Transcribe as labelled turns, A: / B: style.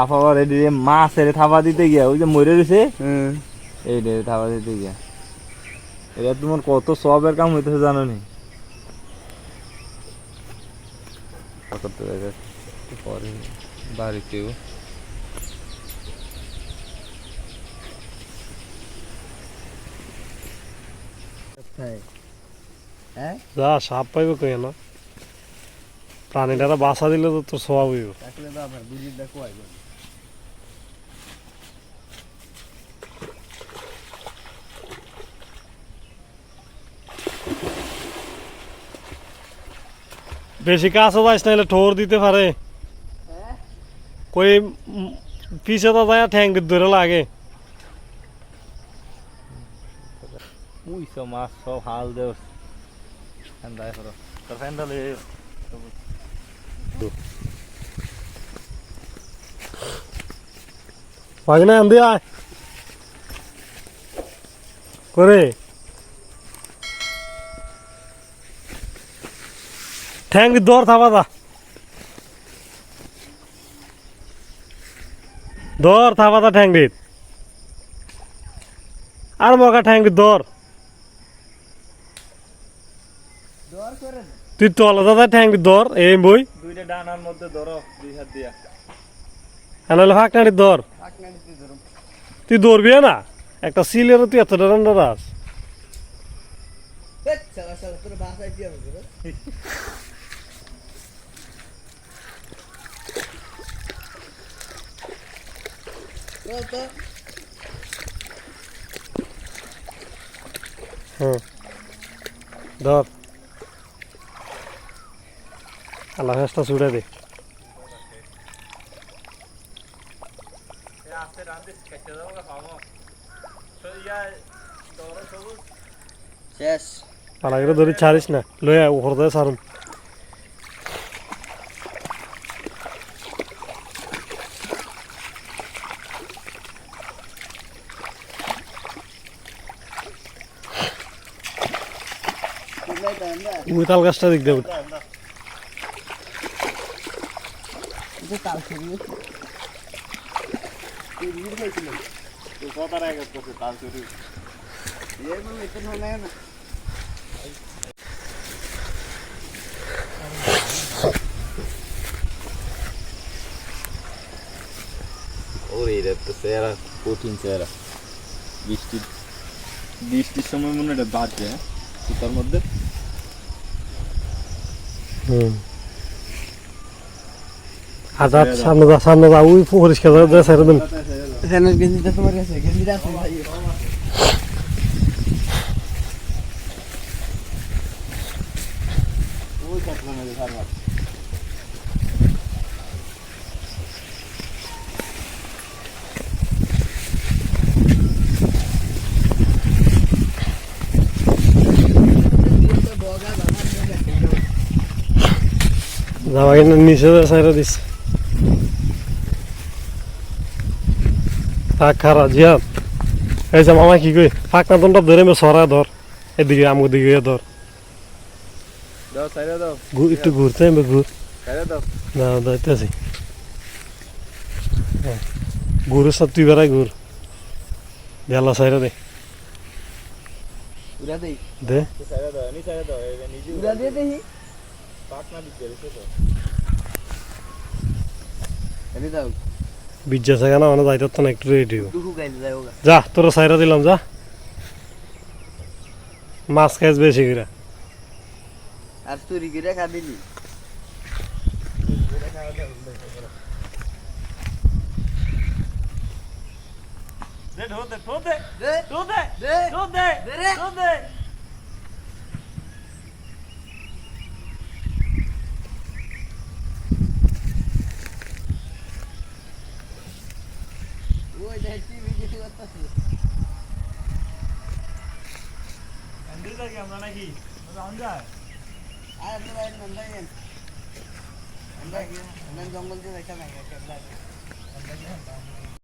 A: আবার এটি মাছের থাবা দিতে গিয়া ওই যে মরে রয়েছে এই রে থাবা দিতে গিয়া। এটা তোমার কত সবের কাম হইতেছে জানো নি বাড়িতেও।
B: হ্যাঁ?
C: যা সাপ পাইব কই না প্রাণীটারা বাসা দিলে তো তোর স্বভাব হইব।
B: তো দেখো আইব
C: বেশি কাছে যাইস নাইলে ঠোর দিতে পারে কই উম, পিছে তো যায় ঠ্যাং ধরে লাগে
A: মুইছো মাছ সব হাল দেও ঠান্ডায় করো তোর ফ্যানটা লয়ে
C: পাগে না আন্দি আয় করে ঠ্যাং দর থাবা দা দর থাবা দা ঠ্যাং আর মগা ঠ্যাং দর। তুই তলা দাদা ঠ্যাং দর এই বই।
A: দুইটা ডানার মধ্যে ধরো দুই হাত দিয়া।
C: হলে ফাঁক নাড়ি দর।
B: থাক না নিতে ধরুন
C: তুই দৌড়বি না? একটা সিলের তুই রাস
B: হেট সালা সালা তোর বাসায় কি হবে রে তো তো
C: হুম ধর আল্লাহ ফেসটা ছুড়ে দে
B: শেষ
C: পালাগরে ধরি ছাড়িস না লয়ে উপর দিয়ে সারুন
B: তুই তো আমরা
C: উই তাল গাছটা দিক দেব
B: যে কাল শুরু তুই রিল খাইছিল
A: তো কথার আগে করছে তাল চুরি
B: মানে এটা না না
A: ওরে এটা তো সেরা কঠিন সেরা বৃষ্টি বৃষ্টির সময় মনে হয় এটা বাজবে হ্যাঁ? সুতার মধ্যে।
C: Hatta sanıda sanıda uy fuhuruş kadar da sardım.
B: Sen gezi de var ya sen gezi
A: de Uy katlanacak var.
C: যাওয়া কিনা নিচে ছেড়ে দিস থাক খারা জিয়া এই যে মামা কি কই ফাঁক না দনটা ধরে মে সরা ধর এদিকে আমগো দিকে ধর একটু ঘুরতে হবে ঘুর না দাইতেছি ঘুরের সাথে তুই বেড়াই ঘুর বেলা সাইরা দে
B: দেই
C: দে বিজ্জা জায়গা না মানে যাইতে তো না একটু রেডি
B: দুহু গাইলে যাও গা
C: যা তোর সাইরা দিলাম যা মাছ খাইছ বেশি করে
B: আর চুরি করে খা দিলি
A: দে ঢো দে ঢো দে
B: দে
A: ঢো দে
B: দে
A: ঢো দে
B: দে রে
A: ঢো দে
B: ওই দেখছি